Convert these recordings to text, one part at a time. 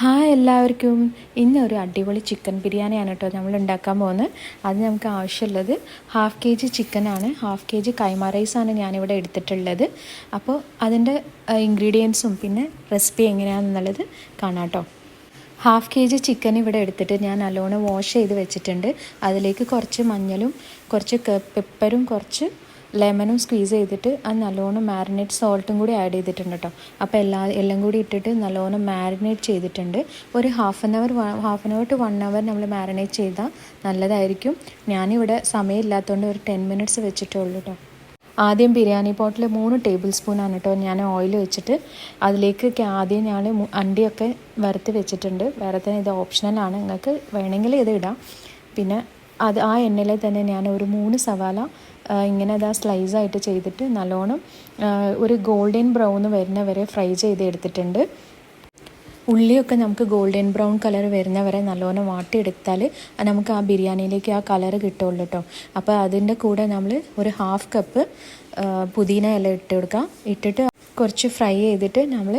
Hi എല്ലാവർക്കും. ഇന്ന് ഒരു അടിപൊളി ചിക്കൻ ബിരിയാണിയാണ് കേട്ടോ നമ്മൾ ഉണ്ടാക്കാൻ പോകുന്നത്. അത് നമുക്ക് ആവശ്യമുള്ളത് ഹാഫ് കെ ജി ചിക്കനാണ് ഹാഫ് കെ ജി കൈമ റൈസാണ് ഞാനിവിടെ എടുത്തിട്ടുള്ളത്. അപ്പോൾ അതിന്റെ ഇൻഗ്രീഡിയൻസും പിന്നെ റെസിപ്പി എങ്ങനെയാണെന്നുള്ളത് കാണാം കേട്ടോ. ഹാഫ് കെ ജി ചിക്കൻ ഇവിടെ എടുത്തിട്ട് ഞാൻ നല്ലോണം വാഷ് ചെയ്ത് വെച്ചിട്ടുണ്ട്. അതിലേക്ക് കുറച്ച് മഞ്ഞളും കുറച്ച് പെപ്പറും കുറച്ച് ലെമണും സ്ക്വീസ് ചെയ്തിട്ട് അത് നല്ലോണം മാരിനേറ്റ് സോൾട്ടും കൂടി ആഡ് ചെയ്തിട്ടുണ്ട് കേട്ടോ അപ്പോൾ എല്ലാ എല്ലാം കൂടി ഇട്ടിട്ട് നല്ലോണം മാരിനേറ്റ് ചെയ്തിട്ടുണ്ട്. ഒരു half an hour half an hour to one hour നമ്മൾ മാരിനേറ്റ് ചെയ്താൽ നല്ലതായിരിക്കും. ഞാനിവിടെ സമയമില്ലാത്തതുകൊണ്ട് ഒരു ടെൻ മിനിറ്റ്സ് വെച്ചിട്ടേ ഉള്ളൂ കേട്ടോ ആദ്യം ബിരിയാണി പോട്ടിൽ മൂന്ന് ടേബിൾ സ്പൂണാണ് കേട്ടോ ഞാൻ ഓയിൽ വെച്ചിട്ട്. അതിലേക്ക് ആദ്യം ഞാൻ അണ്ടിയൊക്കെ വറുത്ത് വെച്ചിട്ടുണ്ട്. വേറെ തന്നെ ഇത് ഓപ്ഷണലാണ് നിങ്ങൾക്ക് വേണമെങ്കിൽ ഇത് ഇടാം. പിന്നെ അത് ആ എണ്ണയിൽ തന്നെ ഞാൻ ഒരു മൂന്ന് സവാല ഇങ്ങനെ അതാ സ്ലൈസായിട്ട് ചെയ്തിട്ട് നല്ലോണം ഒരു ഗോൾഡൻ ബ്രൗൺ വരുന്ന വരെ ഫ്രൈ ചെയ്ത് എടുത്തിട്ടുണ്ട് ഉള്ളിയൊക്കെ നമുക്ക് ഗോൾഡൻ ബ്രൗൺ കളർ വരുന്ന വരെ നല്ലോണം വാട്ടിയെടുത്താൽ നമുക്ക് ആ ബിരിയാണിയിലേക്ക് ആ കളർ കിട്ടുള്ളൂ കേട്ടോ അപ്പോൾ അതിന്റെ കൂടെ നമ്മൾ ഒരു ഹാഫ് കപ്പ് പുതിന ഇല ഇട്ട് കൊടുക്കാം. ഇട്ടിട്ട് കുറച്ച് ഫ്രൈ ചെയ്തിട്ട് നമ്മൾ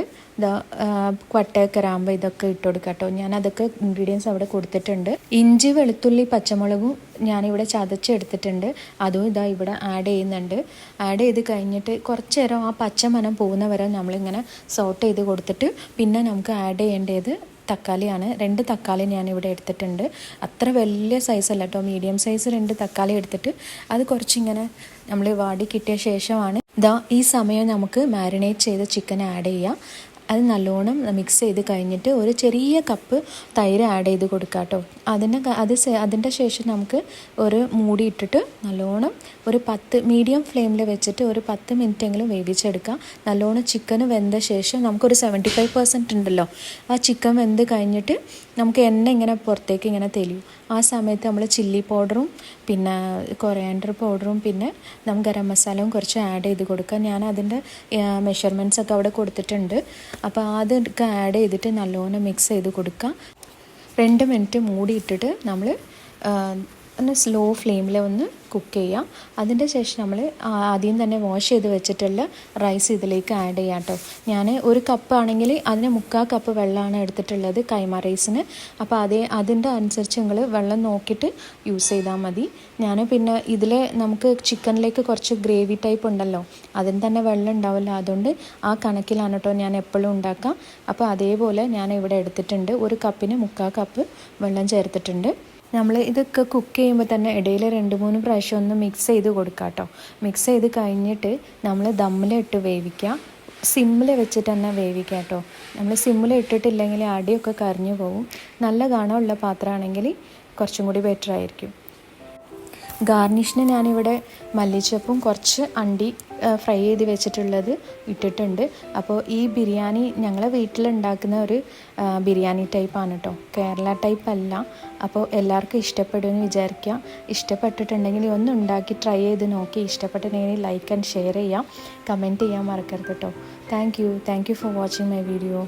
കൊട്ട കരാമ്പ് ഇതൊക്കെ ഇട്ട് കൊടുക്കാം കേട്ടോ ഞാൻ അതൊക്കെ ഇൻഗ്രീഡിയൻസ് അവിടെ കൊടുത്തിട്ടുണ്ട്. ഇഞ്ചി വെളുത്തുള്ളി പച്ചമുളകും ഞാനിവിടെ ചതച്ചെടുത്തിട്ടുണ്ട്. അതും ഇതാ ഇവിടെ ആഡ് ചെയ്യുന്നുണ്ട്. ആഡ് ചെയ്ത് കഴിഞ്ഞിട്ട് കുറച്ച് നേരം ആ പച്ചമനം പോകുന്ന വരെ നമ്മളിങ്ങനെ സോട്ട് ചെയ്ത് കൊടുത്തിട്ട് പിന്നെ നമുക്ക് ആഡ് ചെയ്യേണ്ടത് തക്കാളിയാണ്. രണ്ട് തക്കാളി ഞാൻ ഇവിടെ എടുത്തിട്ടുണ്ട്. അത്ര വലിയ സൈസല്ല കേട്ടോ മീഡിയം സൈസ് രണ്ട് തക്കാളി എടുത്തിട്ട് അത് കുറച്ചിങ്ങനെ നമ്മൾ വാടി കിട്ടിയ ശേഷമാണ്. ഇതാ ഈ സമയം നമുക്ക് മാരിനേറ്റ് ചെയ്ത ചിക്കൻ ആഡ് ചെയ്യാം. അത് നല്ലോണം മിക്സ് ചെയ്ത് കഴിഞ്ഞിട്ട് ഒരു ചെറിയ കപ്പ് തൈര് ആഡ് ചെയ്ത് കൊടുക്കുക കേട്ടോ അതിന് അത് അതിന്റെ ശേഷം നമുക്ക് ഒരു മൂടി ഇട്ടിട്ട് നല്ലോണം ഒരു പത്ത് മീഡിയം ഫ്ലെയിമിൽ വെച്ചിട്ട് ഒരു പത്ത് മിനിറ്റ് എങ്കിലും വേവിച്ചെടുക്കാം. നല്ലോണം ചിക്കൻ വെന്ത ശേഷം നമുക്കൊരു സെവന്റി ഫൈവ് പെർസെന്റ് ഉണ്ടല്ലോ. ആ ചിക്കൻ വെന്ത് കഴിഞ്ഞിട്ട് നമുക്ക് എണ്ണ ഇങ്ങനെ പുറത്തേക്ക് ഇങ്ങനെ തെളിയും. ആ സമയത്ത് നമ്മൾ ചില്ലി പൗഡറും പിന്നെ കൊറിയാൻഡർ പൗഡറും പിന്നെ നമുക്ക് ഗരം മസാലയും കുറച്ച് ആഡ് ചെയ്ത് കൊടുക്കുക ഞാൻ അതിന്റെ മെഷർമെന്റ്സ് ഒക്കെ അവിടെ കൊടുത്തിട്ടുണ്ട്. അപ്പോൾ അതൊക്കെ ആഡ് ചെയ്തിട്ട് നല്ലോണം മിക്സ് ചെയ്ത് കൊടുക്കുക. രണ്ട് മിനിറ്റ് മൂടിയിട്ടിട്ട് നമ്മൾ ഒന്ന് സ്ലോ ഫ്ലെയിമിൽ ഒന്ന് കുക്ക് ചെയ്യാം. അതിന്റെ ശേഷം നമ്മൾ ആദ്യം തന്നെ വാഷ് ചെയ്ത് വെച്ചിട്ടുള്ള റൈസ് ഇതിലേക്ക് ആഡ് ചെയ്യാം കേട്ടോ ഞാൻ ഒരു കപ്പ് ആണെങ്കിൽ അതിന് മുക്കാൽ കപ്പ് വെള്ളമാണ് എടുത്തിട്ടുള്ളത് കൈമ റൈസിന് അപ്പോൾ അതേ അതിന്റെ അനുസരിച്ച് നിങ്ങൾ വെള്ളം നോക്കിയിട്ട് യൂസ് ചെയ്താൽ മതി. ഞാൻ പിന്നെ ഇതിൽ നമുക്ക് ചിക്കനിലേക്ക് കുറച്ച് ഗ്രേവി ടൈപ്പ് ഉണ്ടല്ലോ അതിന് തന്നെ വെള്ളം ഉണ്ടാവില്ല. അതുകൊണ്ട് ആ കണക്കിലാണ് കേട്ടോ ഞാൻ എപ്പോഴും ഉണ്ടാക്കാം. അപ്പോൾ അതേപോലെ ഞാൻ ഇവിടെ എടുത്തിട്ടുണ്ട്. ഒരു കപ്പിന് മുക്കാൽ കപ്പ് വെള്ളം ചേർത്തിട്ടുണ്ട്. നമ്മൾ ഇതൊക്കെ കുക്ക് ചെയ്യുമ്പോൾ തന്നെ ഇടയിൽ രണ്ട് മൂന്ന് പ്രാവശ്യം ഒന്ന് മിക്സ് ചെയ്ത് കൊടുക്കുക കേട്ടോ മിക്സ് ചെയ്ത് കഴിഞ്ഞിട്ട് നമ്മൾ ദമ്മിലിട്ട് വേവിക്കുക സിമ്മിൽ വെച്ചിട്ട് തന്നെ വേവിക്കുക കേട്ടോ നമ്മൾ സിമ്മിൽ ഇട്ടിട്ടില്ലെങ്കിൽ അടിയൊക്കെ കരിഞ്ഞു പോകും നല്ല കാണാനുള്ള പാത്രമാണെങ്കിൽ കുറച്ചും കൂടി ബെറ്റർ ആയിരിക്കും. ഗാർണിഷിന് ഞാനിവിടെ മല്ലിച്ചപ്പും കുറച്ച് അണ്ടി ഫ്രൈ ചെയ്ത് വെച്ചിട്ടുള്ളത് ഇട്ടിട്ടുണ്ട്. അപ്പോൾ ഈ ബിരിയാണി ഞങ്ങളെ വീട്ടിലുണ്ടാക്കുന്ന ഒരു ബിരിയാണി ടൈപ്പാണ് കേട്ടോ കേരള ടൈപ്പ് അല്ല. അപ്പോൾ എല്ലാവർക്കും ഇഷ്ടപ്പെടുമെന്ന് വിചാരിക്കുക. ഇഷ്ടപ്പെട്ടിട്ടുണ്ടെങ്കിൽ ഒന്ന് ഉണ്ടാക്കി ട്രൈ ചെയ്ത് നോക്കി. ഇഷ്ടപ്പെട്ടിട്ടുണ്ടെങ്കിൽ ലൈക്ക് ആൻഡ് ഷെയർ ചെയ്യാം. കമന്റ് ചെയ്യാൻ മറക്കരുത് കേട്ടോ thank you thank you for watching my video